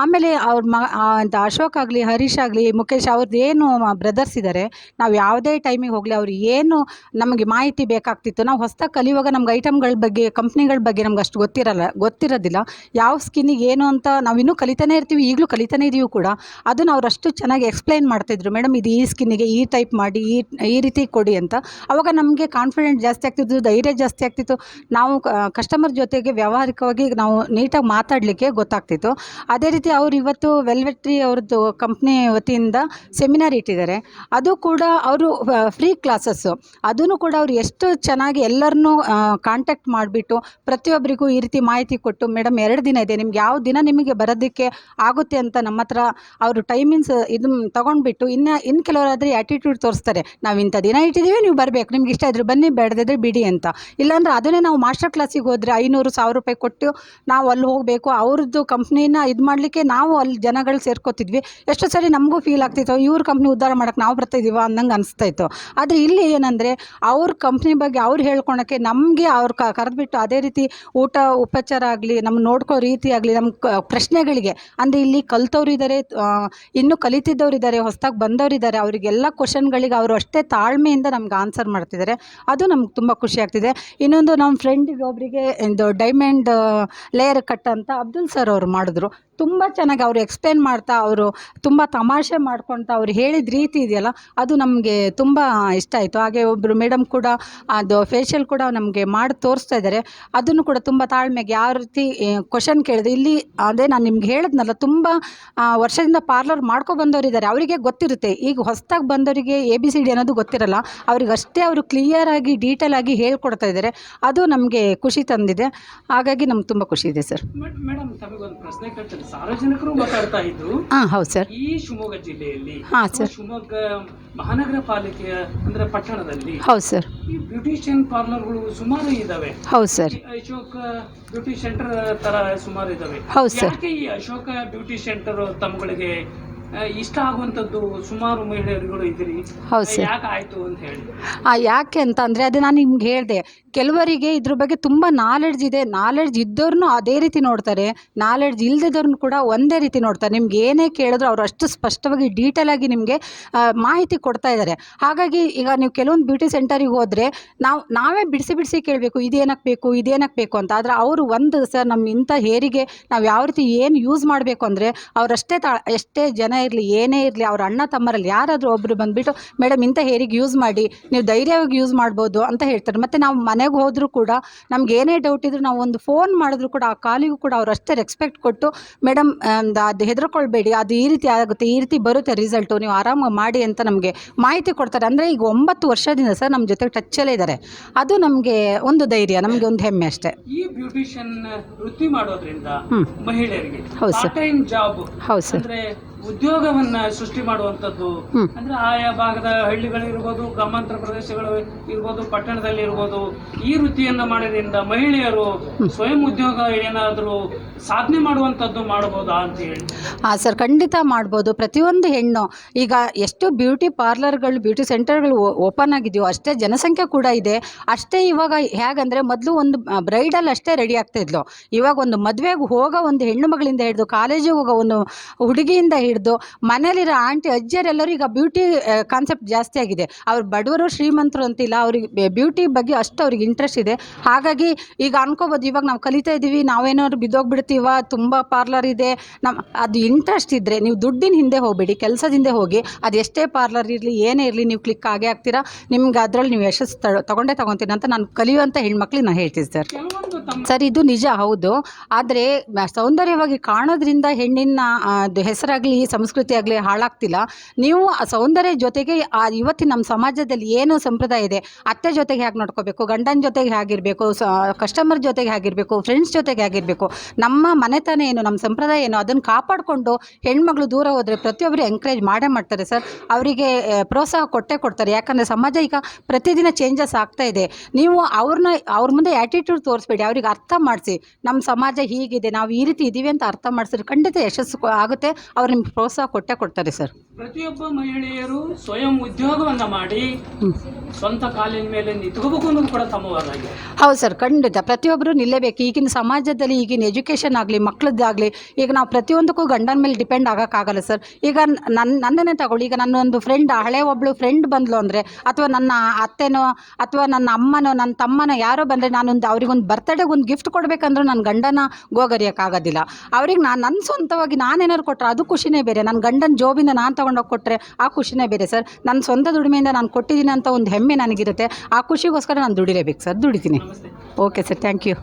ಆಮೇಲೆ ಅವ್ರ ಮ ಅಂತ ಅಶೋಕ್ ಆಗಲಿ, ಹರೀಶ್ ಆಗಲಿ ಮುಖೇಶ್ ಅವ್ರದ್ದು ಏನು ಬ್ರದರ್ಸ್ ಇದ್ದಾರೆ ನಾವು ಯಾವುದೇ ಟೈಮಿಗೆ ಹೋಗಲಿ ಅವ್ರು ಏನು ನಮಗೆ ಮಾಹಿತಿ ಬೇಕಾಗ್ತಿತ್ತು. ನಾವು ಹೊಸ್ದಾಗಿ ಕಲಿಯುವಾಗ ನಮ್ಗೆ ಐಟಮ್ಗಳ ಬಗ್ಗೆ ಕಂಪ್ನಿಗಳ ಬಗ್ಗೆ ನಮ್ಗೆ ಅಷ್ಟು ಗೊತ್ತಿರಲ್ಲ, ಗೊತ್ತಿರೋದಿಲ್ಲ. ಯಾವ ಸ್ಕಿನ್ನಿಗೆ ಏನು ಅಂತ ನಾವು ಇನ್ನೂ ಕಲಿತಾನೆ ಇರ್ತೀವಿ, ಈಗಲೂ ಕಲಿತಾನೇ ಇದೀವಿ ಕೂಡ. ಅದನ್ನು ಅವ್ರು ಅಷ್ಟು ಚೆನ್ನಾಗಿ ಎಕ್ಸ್ಪ್ಲೈನ್ ಮಾಡ್ತಿದ್ರು, ಮೇಡಮ್ ಇದು ಈ ಸ್ಕಿನ್ನಿಗೆ ಈ ಟೈಪ್ ಮಾಡಿ, ಈ ಈ ರೀತಿ ಕೊಡಿ ಅಂತ. ಅವಾಗ ನಮಗೆ ಕಾನ್ಫಿಡೆಂಟ್ ಜಾಸ್ತಿ ಆಗ್ತಿತ್ತು, ಧೈರ್ಯ ಜಾಸ್ತಿ ಆಗ್ತಿತ್ತು. ನಾವು ಕಸ್ಟಮರ್ ಜೊತೆಗೆ ವ್ಯಾವಹಾರಿಕವಾಗಿ ನಾವು ನೀಟಾಗಿ ಮಾತಾಡಲಿಕ್ಕೆ ಗೊತ್ತಾಗ್ತಿತ್ತು. ಅದೇ ರೀತಿ ಅವ್ರು ಇವತ್ತು ವೆಲ್ವೆಟ್ರಿ ಅವ್ರದ್ದು ಕಂಪ್ನಿ ವತಿಯಿಂದ ಸೆಮಿನಾರ್ ಇಟ್ಟಿದ್ದಾರೆ. ಅದು ಕೂಡ ಅವರು ಫ್ರೀ ಕ್ಲಾಸಸ್ಸು ಅದನ್ನು ಕೂಡ ಅವರು ಎಷ್ಟು ಚೆನ್ನಾಗಿ ಎಲ್ಲರನ್ನೂ ಕಾಂಟ್ಯಾಕ್ಟ್ ಮಾಡಿಬಿಟ್ಟು ಪ್ರತಿಯೊಬ್ಬರಿಗೂ ಈ ರೀತಿ ಮಾಹಿತಿ ಕೊಟ್ಟು, ಮೇಡಮ್, ಎರಡು ದಿನ ಇದೆ, ನಿಮ್ಗೆ ಯಾವ ದಿನ ನಿಮಗೆ ಬರೋದಕ್ಕೆ ಆಗುತ್ತೆ ಅಂತ ನಮ್ಮ ಹತ್ರ ಅವರು ಟೈಮಿಂಗ್ಸ್ ಇದು ತೊಗೊಂಡ್ಬಿಟ್ಟು ಇನ್ನು ಇನ್ನು ಕೆಲವರಾದರೆ ಆ್ಯಟಿಟ್ಯೂಡ್ ತೋರಿಸ್ತಾರೆ. ನಾವು ಇಂಥ ದಿನ ಇಟ್ಟಿದ್ದೀವಿ ನೀವು ಬರಬೇಕು. ನಿಮ್ಗೆ ಇಷ್ಟ ಇದ್ರೆ ಬನ್ನಿ, ಬೇಡದಿದ್ರೆ ಬಿಡಿ ಅಂತ. ಇಲ್ಲಾಂದ್ರೆ ಅದನ್ನೇ ನಾವು ಮಾಸ್ಟರ್ ಕ್ಲಾಸಿಗೆ ಹೋದರೆ ಐನೂರು ಸಾವಿರ ರೂಪಾಯಿ ಕೊಟ್ಟು ನಾವು ಅಲ್ಲಿ ಹೋಗಬೇಕು. ಅವ್ರದ್ದು ಕಂಪ್ನಿನ ಇದು ಮಾಡಲಿಕ್ಕೆ ನಾವು ಅಲ್ಲಿ ಜನಗಳು ಸೇರ್ಕೋತಿದ್ವಿ. ಎಷ್ಟೋ ಸರಿ ನಮಗೂ ಫೀಲ್ ಆಗ್ತಿತ್ತು, ಇವ್ರ ಕಂಪ್ನಿ ಉದ್ಧಾರ ಮಾಡೋಕ್ಕೆ ನಾವು ಬರ್ತಾಯಿದ್ದೀವ ಅನ್ನಂಗೆ ಅನಿಸ್ತಾ ಇತ್ತು ಆದರೆ ಇಲ್ಲಿ ಏನಂದರೆ ಅವ್ರ ಕಂಪ್ನಿ ಬಗ್ಗೆ ಅವ್ರು ಹೇಳ್ಕೊಳಕ್ಕೆ ನಮಗೆ ಅವ್ರು ಕರೆದ್ಬಿಟ್ಟು ಅದೇ ರೀತಿ ಊಟ, ಉಪಚಾರ ಆಗಲಿ ನಮ್ಮ ನೋಡ್ಕೋ ರೀತಿ ಆಗಲಿ ನಮ್ಮ ಪ್ರಶ್ನೆಗಳಿಗೆ. ಅಂದರೆ ಇಲ್ಲಿ ಕಲ್ತವ್ರು ಇದ್ದಾರೆ ಇನ್ನೂ ಕಲಿತಿದ್ದವ್ರು ಇದ್ದಾರೆ ಹೊಸದಾಗಿ ಬಂದವ್ರು ಇದ್ದಾರೆ ಅವರಿಗೆಲ್ಲ ಕ್ವಶನ್ಗಳಿಗೆ ಅವರು ಅಷ್ಟೇ ತಾಳ್ಮೆಯಿಂದ ನಮ್ಗೆ ಆನ್ಸರ್ ಮಾಡ್ತಿದ್ದಾರೆ ಅದು ನಮ್ಗೆ ತುಂಬ ಖುಷಿ ಆಗ್ತಿದೆ. ಇನ್ನೊಂದು ನಮ್ಮ ಫ್ರೆಂಡಿಗೆ ಒಬ್ಬರಿಗೆ ಇದು ಡೈಮಂಡ್ ಲೇಯರ್ ಕಟ್ ಅಂತ ಅಬ್ದುಲ್ ಸರ್ ಅವರು ಮಾಡಿದ್ರು. ತುಂಬ ಚೆನ್ನಾಗಿ ಅವರು ಎಕ್ಸ್ಪ್ಲೇನ್ ಮಾಡ್ತಾ, ಅವರು ತುಂಬ ತಮಾಷೆ ಮಾಡ್ಕೊಳ್ತಾ ಅವ್ರು ಹೇಳಿದ ರೀತಿ ಇದೆಯಲ್ಲ, ಅದು ನಮಗೆ ತುಂಬ ಇಷ್ಟ ಆಯಿತು. ಹಾಗೆ ಒಬ್ಬರು ಮೇಡಮ್ ಕೂಡ ಅದು ಫೇಶಿಯಲ್ ಕೂಡ ನಮಗೆ ಮಾಡಿ ತೋರಿಸ್ತಾ ಇದ್ದಾರೆ. ಅದನ್ನು ಕೂಡ ತುಂಬ ತಾಳ್ಮೆಗೆ ಯಾವ ರೀತಿ ಕ್ವಶನ್ ಕೇಳಿದೆ. ಇಲ್ಲಿ ಅದೇ ನಾನು ನಿಮ್ಗೆ ಹೇಳಿದ್ನಲ್ಲ, ತುಂಬ ವರ್ಷದಿಂದ ಪಾರ್ಲರ್ ಮಾಡ್ಕೊ ಬಂದವರಿದ್ದಾರೆ ಅವರಿಗೆ ಗೊತ್ತಿರುತ್ತೆ. ಈಗ ಹೊಸ್ದಾಗಿ ಬಂದವರಿಗೆ ಎ ಬಿ ಸಿ ಡಿ ಅನ್ನೋದು ಗೊತ್ತಿರಲ್ಲ. ಅವ್ರಿಗೆ ಅಷ್ಟೇ ಅವರು ಕ್ಲಿಯರಾಗಿ ಡೀಟೇಲ್ ಆಗಿ ಹೇಳ್ಕೊಡ್ತಾ ಇದ್ದಾರೆ. ಅದು ನಮಗೆ ಖುಷಿ ತಂದಿದೆ. ಹಾಗಾಗಿ ನಮ್ಗೆ ತುಂಬ ಖುಷಿ ಇದೆ ಸರ್. ಮೇಡಮ್ ತಮಗೊಂದು ಪ್ರಶ್ನೆ ಕೇಳ್ತಾರೆ ಸಾರ್ವಜನಿಕರು ಮಾತಾಡ್ತಾ ಇದ್ರು. ಹಾಂ ಹೌದು ಸರ್. ಈ ಶಿವಮೊಗ್ಗ ಜಿಲ್ಲೆಯಲ್ಲಿ ಹಾಂ, ಅಥವಾ ಸರ್. ಶಿವಮೊಗ್ಗ ಮಹಾನಗರ ಪಾಲಿಕೆಯ ಅಂದ್ರೆ ಪಟ್ಟಣದಲ್ಲಿ ಹೌದು ಸರ್. ಈ ಬ್ಯೂಟಿಷಿಯನ್ ಪಾರ್ಲರ್ಗಳು ಸುಮಾರು ಇದಾವೆ ಹೌದು ಸರ್. ಅಶೋಕ ಬ್ಯೂಟಿ ಸೆಂಟರ್ ತರ ಸುಮಾರು ಇದಾವೆ ಹೌದು ಸರ್. ಯಾಕೆ ಈ ಅಶೋಕ ಬ್ಯೂಟಿ ಸೆಂಟರ್ ತಮ್ಮಗಳಿಗೆ ಇಷ್ಟ ಆಗುವಂಥದ್ದು ಸುಮಾರು ಮಹಿಳೆಯರುಗಳು ಇದ್ದೀರಿ. ಹೌದು ಸರ್. ಯಾಕೆ ಆಯ್ತು ಅಂತ ಹೇಳಿ. ಆ, ಯಾಕೆ ಅಂತ ಅಂದರೆ ಅದು ನಾನು ನಿಮ್ಗೆ ಹೇಳಿದೆ ಕೆಲವರಿಗೆ ಇದ್ರ ಬಗ್ಗೆ ತುಂಬ ನಾಲೆಡ್ಜ್ ಇದೆ. ನಾಲೆಡ್ಜ್ ಇದ್ದವ್ರನ್ನೂ ಅದೇ ರೀತಿ ನೋಡ್ತಾರೆ. ನಾಲೆಡ್ಜ್ ಇಲ್ದಿದ್ದವ್ರನ್ನ ಕೂಡ ಒಂದೇ ರೀತಿ ನೋಡ್ತಾರೆ. ನಿಮ್ಗೆ ಏನೇ ಕೇಳಿದ್ರು ಅವ್ರು ಅಷ್ಟು ಸ್ಪಷ್ಟವಾಗಿ ಡೀಟೇಲ್ ಆಗಿ ನಿಮಗೆ ಮಾಹಿತಿ ಕೊಡ್ತಾ ಇದ್ದಾರೆ. ಹಾಗಾಗಿ ಈಗ ನೀವು ಕೆಲವೊಂದು ಬ್ಯೂಟಿ ಸೆಂಟರಿಗೆ ಹೋದರೆ ನಾವು ನಾವೇ ಬಿಡಿಸಿ ಬಿಡಿಸಿ ಕೇಳಬೇಕು ಇದೇನಕ್ಕೆ ಬೇಕು ಇದೇನಕ್ಕೆ ಬೇಕು ಅಂತ. ಆದರೆ ಅವರು ಒಂದು ಸರ್ ನಮ್ಮ ಇಂಥ ಹೇರಿಗೆ ನಾವು ಯಾವ ರೀತಿ ಏನು ಯೂಸ್ ಮಾಡಬೇಕು ಅಂದರೆ ಅವರಷ್ಟೇ ತಾ ಎಷ್ಟೇ ಜನ ಇರಲಿ ಏನೇ ಇರಲಿ ಅವ್ರ ಅಣ್ಣ ತಮ್ಮರಲ್ಲಿ ಯಾರಾದರೂ ಒಬ್ಬರು ಬಂದುಬಿಟ್ಟು ಮೇಡಮ್ ಇಂಥ ಹೇರಿಗೆ ಯೂಸ್ ಮಾಡಿ ನೀವು ಧೈರ್ಯವಾಗಿ ಯೂಸ್ ಮಾಡ್ಬೋದು ಅಂತ ಹೇಳ್ತಾರೆ. ಮತ್ತು ನಾವು ಮನೆಗೆ ಹೋದರೂ ಕೂಡ ನಮ್ಗೆ ಏನೇ ಡೌಟ್ ಇದ್ದರೂ ನಾವು ಒಂದು ಫೋನ್ ಮಾಡಿದ್ರು ಕೂಡ ಆ ಕಾಲಿಗೂ ಕೂಡ ಅವ್ರು ಅಷ್ಟೇ ರೆಸ್ಪೆಕ್ಟ್ ಕೊಟ್ಟು ಮೇಡಮ್ ಅದು ಹೆದರ್ಕೊಳ್ಬೇಡಿ ಅದು ಈ ರೀತಿ ಆಗುತ್ತೆ ಈ ರೀತಿ ಬರುತ್ತೆ ರಿಸಲ್ಟು ನೀವು ಆರಾಮಾಗಿ ಮಾಡಿ ಅಂತ ನಮಗೆ ಮಾಹಿತಿ ಕೊಡ್ತಾರೆ. ಅಂದರೆ ಈಗ ಒಂಬತ್ತು ವರ್ಷದಿಂದ ಸರ್ ನಮ್ಮ ಜೊತೆ ಟಚ್ಚಲ್ಲೇ ಇದ್ದಾರೆ ಅದು ನಮಗೆ ಒಂದು ಧೈರ್ಯ ನಮಗೆ ಒಂದು ಹೆಮ್ಮೆ ಅಷ್ಟೇ. ಈ ಬ್ಯೂಟಿಷಿಯನ್ ವೃತ್ತಿ ಮಾಡೋದ್ರಿಂದ. ಮಹಿಳೆಯರಿಗೆ ಹೌದು ಸರ್. ಜಾಬ್ ಹೌದು ಸರ್. ಉದ್ಯೋಗವನ್ನ ಸೃಷ್ಟಿ ಮಾಡುವಂತದ್ದು ಅಂದ್ರೆ ಆಯಾ ಭಾಗದ ಹಳ್ಳಿಗಳಿರ್ಬೋದು ಗ್ರಾಮಾಂತರ ಪ್ರದೇಶಗಳು ಇರ್ಬೋದು ಪಟ್ಟಣದಲ್ಲಿ ಇರ್ಬೋದು ಈ ವೃತ್ತಿಯನ್ನ ಮಾಡೋದ್ರಿಂದ ಮಹಿಳೆಯರು ಸ್ವಯಂ ಉದ್ಯೋಗ ಏನಾದರೂ ಸಾಧನೆ ಮಾಡುವಂತದ್ದು ಮಾಡಬಹುದಾ ಅಂತ ಹೇಳಿ. ಹಾಂ ಸರ್ ಖಂಡಿತ ಮಾಡ್ಬೋದು. ಪ್ರತಿಯೊಂದು ಹೆಣ್ಣು ಈಗ ಎಷ್ಟು ಬ್ಯೂಟಿ ಪಾರ್ಲರ್ಗಳು ಬ್ಯೂಟಿ ಸೆಂಟರ್ಗಳು ಓಪನ್ ಆಗಿದೆಯೋ ಅಷ್ಟೇ ಜನಸಂಖ್ಯೆ ಕೂಡ ಇದೆ. ಅಷ್ಟೇ ಇವಾಗ ಹೇಗಂದ್ರೆ ಮೊದಲು ಒಂದು ಬ್ರೈಡಲ್ ಅಷ್ಟೇ ರೆಡಿ ಆಗ್ತಾ ಇದ್ಲು. ಇವಾಗ ಒಂದು ಮದುವೆಗೆ ಹೋಗೋ ಒಂದು ಹೆಣ್ಣು ಮಗಳಿಂದ ಹಿಡಿದು ಕಾಲೇಜಿಗೆ ಹೋಗೋ ಒಂದು ಹುಡುಗಿಯಿಂದ ಹಿಡಿದು ಮನೇಲಿರೋ ಆಂಟಿ, ಅಜ್ಜಿಯರೆಲ್ಲರೂ ಈಗ ಬ್ಯೂಟಿ ಕಾನ್ಸೆಪ್ಟ್ ಜಾಸ್ತಿ ಆಗಿದೆ. ಅವ್ರು ಬಡವರು ಶ್ರೀಮಂತರು ಅಂತಿಲ್ಲ, ಅವ್ರಿಗೆ ಬ್ಯೂಟಿ ಬಗ್ಗೆ ಅಷ್ಟು ಅವ್ರಿಗೆ ಇಂಟ್ರೆಸ್ಟ್ ಇದೆ. ಹಾಗಾಗಿ ಈಗ ಅನ್ಕೋಬೋದು, ಇವಾಗ ನಾವು ಕಲಿತಾ ಇದ್ದೀವಿ ನಾವೇನಾದ್ರು ಬಿದ್ದೋಗ್ಬಿಡ್ತೀವ, ತುಂಬ ಪಾರ್ಲರ್ ಇದೆ. ನಮ್ಮ ಅದು ಇಂಟ್ರೆಸ್ಟ್ ಇದ್ದರೆ ನೀವು ದುಡ್ಡಿನ ಹಿಂದೆ ಹೋಗಬೇಡಿ, ಕೆಲಸದಿಂದ ಹೋಗಿ, ಅದು ಎಷ್ಟೇ ಪಾರ್ಲರ್ ಇರಲಿ, ಏನೇ ಇರಲಿ, ನೀವು ಕ್ಲಿಕ್ ಆಗೇ ಆಗ್ತೀರಾ. ನಿಮ್ಗೆ ಅದರಲ್ಲಿ ನೀವು ಯಶಸ್ಸು ತಗೊಂಡೇ ತಗೊತೀನಿ ಅಂತ ನಾನು ಕಲಿಯುವಂಥ ಹೆಣ್ಮಕ್ಳಿಗೆ ನಾನು ಹೇಳ್ತೀನಿ ಸರ್. ಸರ್, ಇದು ನಿಜ, ಹೌದು. ಆದರೆ ಸೌಂದರ್ಯವಾಗಿ ಕಾಣೋದ್ರಿಂದ ಹೆಣ್ಣಿನ ಹೆಸರಾಗಲಿ ಸಂಸ್ಕೃತಿ ಆಗಲಿ ಹಾಳಾಗ್ತಿಲ್ಲ. ನೀವು ಆ ಸೌಂದರ್ಯ ಜೊತೆಗೆ ಆ ಇವತ್ತಿನ ನಮ್ಮ ಸಮಾಜದಲ್ಲಿ ಏನು ಸಂಪ್ರದಾಯ ಇದೆ, ಅತ್ತೆ ಜೊತೆಗೆ ಹೇಗೆ ನೋಡ್ಕೋಬೇಕು, ಗಂಡನ ಜೊತೆಗೆ ಹೇಗಿರಬೇಕು ಸ ಕಸ್ಟಮರ್ ಜೊತೆಗೆ ಹೇಗಿರಬೇಕು ಫ್ರೆಂಡ್ಸ್ ಜೊತೆಗೆ ಹೇಗಿರಬೇಕು ನಮ್ಮ ಮನೆತನ ಏನು, ನಮ್ಮ ಸಂಪ್ರದಾಯ ಏನು ಅದನ್ನು ಕಾಪಾಡಿಕೊಂಡು ಹೆಣ್ಮಗಳು ದೂರ ಹೋದರೆ ಪ್ರತಿಯೊಬ್ಬರು ಎಂಕರೇಜ್ ಮಾಡೇ ಮಾಡ್ತಾರೆ ಸರ್. ಅವರಿಗೆ ಪ್ರೋತ್ಸಾಹ ಕೊಟ್ಟೇ ಕೊಡ್ತಾರೆ. ಯಾಕಂದರೆ ಸಮಾಜ ಈಗ ಪ್ರತಿದಿನ ಚೇಂಜಸ್ ಆಗ್ತಾ ಇದೆ. ನೀವು ಅವ್ರನ್ನ ಅವ್ರ ಮುಂದೆ ಆ್ಯಟಿಟ್ಯೂಡ್ ತೋರಿಸ್ಬೇಡಿ, ಅವ್ರಿಗೆ ಅರ್ಥ ಮಾಡಿಸಿ. ನಮ್ಮ ಸಮಾಜ ಹೀಗಿದೆ, ನಾವು ಈ ರೀತಿ ಇದ್ದೀವಿ ಅಂತ ಅರ್ಥ ಮಾಡಿಸಿದ್ರೆ ಖಂಡಿತ ಯಶಸ್ಸು ಆಗುತ್ತೆ. ಅವ್ರು ನಿಮ್ಗೆ ಪ್ರೋತ್ಸಾಹ ಕೊಟ್ಟೇ ಕೊಡ್ತಾರೆ ಸರ್. ಪ್ರತಿಯೊಬ್ಬ ಮಹಿಳೆಯರು ಸ್ವಯಂ ಉದ್ಯೋಗವನ್ನ ಮಾಡಿ ಸ್ವಂತ ಕಾಲಿನ ಮೇಲೆ ನಿಂತ್ಕೋಬೇಕು ಅನ್ನೋದು ಕೂಡ ತಮ್ಮ ಹೌದು ಸರ್, ಖಂಡಿತ. ಪ್ರತಿಯೊಬ್ಬರು ನಿಲ್ಲೇಬೇಕು. ಈಗಿನ ಸಮಾಜದಲ್ಲಿ ಈಗಿನ ಎಜುಕೇಷನ್ ಆಗಲಿ ಮಕ್ಕಳದ್ದಾಗಲಿ ಈಗ ನಾವು ಪ್ರತಿಯೊಂದಕ್ಕೂ ಗಂಡನ ಮೇಲೆ ಡಿಪೆಂಡ್ ಆಗೋಕ್ಕಾಗಲ್ಲ ಸರ್. ಈಗ ನನ್ನ ನನ್ನನ್ನೇ ತಗೊಳ್ಳಿ. ಈಗ ನನ್ನೊಂದು ಫ್ರೆಂಡ್ ಹಳೆ ಒಬ್ಳು ಫ್ರೆಂಡ್ ಬಂದ್ಲು ಅಂದರೆ, ಅಥವಾ ನನ್ನ ಅತ್ತೆನೋ, ಅಥವಾ ನನ್ನ ಅಮ್ಮನೋ, ನನ್ನ ತಮ್ಮನೋ ಯಾರೋ ಬಂದರೆ ನಾನೊಂದು ಅವ್ರಿಗೊಂದು ಬರ್ತಡೇಗೆ ಒಂದು ಗಿಫ್ಟ್ ಕೊಡಬೇಕಂದ್ರೂ ನನ್ನ ಗಂಡನ ಗೋಗರಿಯೋಕ್ಕಾಗೋದಿಲ್ಲ. ಅವ್ರಿಗೆ ನಾನು ನನ್ನ ಸ್ವಂತವಾಗಿ ನಾನೇನಾದ್ರು ಕೊಟ್ಟರೆ ಅದು ಖುಷಿನೇ ಬೇರೆ. ನನ್ನ ಗಂಡನ ಜೋಬಿಂದ ನಾನು ತೊಗೊಂಡೋಗಿ ಕೊಟ್ಟರೆ ಆ ಖುಷಿನೇ ಬೇರೆ ಸರ್. ನನ್ನ ಸ್ವಂತ ದುಡಿಮೆಯಿಂದ ನಾನು ಕೊಟ್ಟಿದ್ದೀನಿ ಅಂತ ಒಂದು ಹೆಮ್ಮೆ ನನಗಿರುತ್ತೆ. ಆ ಖುಷಿಗೋಸ್ಕರ ನಾನು ದುಡಿಲೇಬೇಕು sir. ದುಡಿತೀನಿ. Okay sir thank you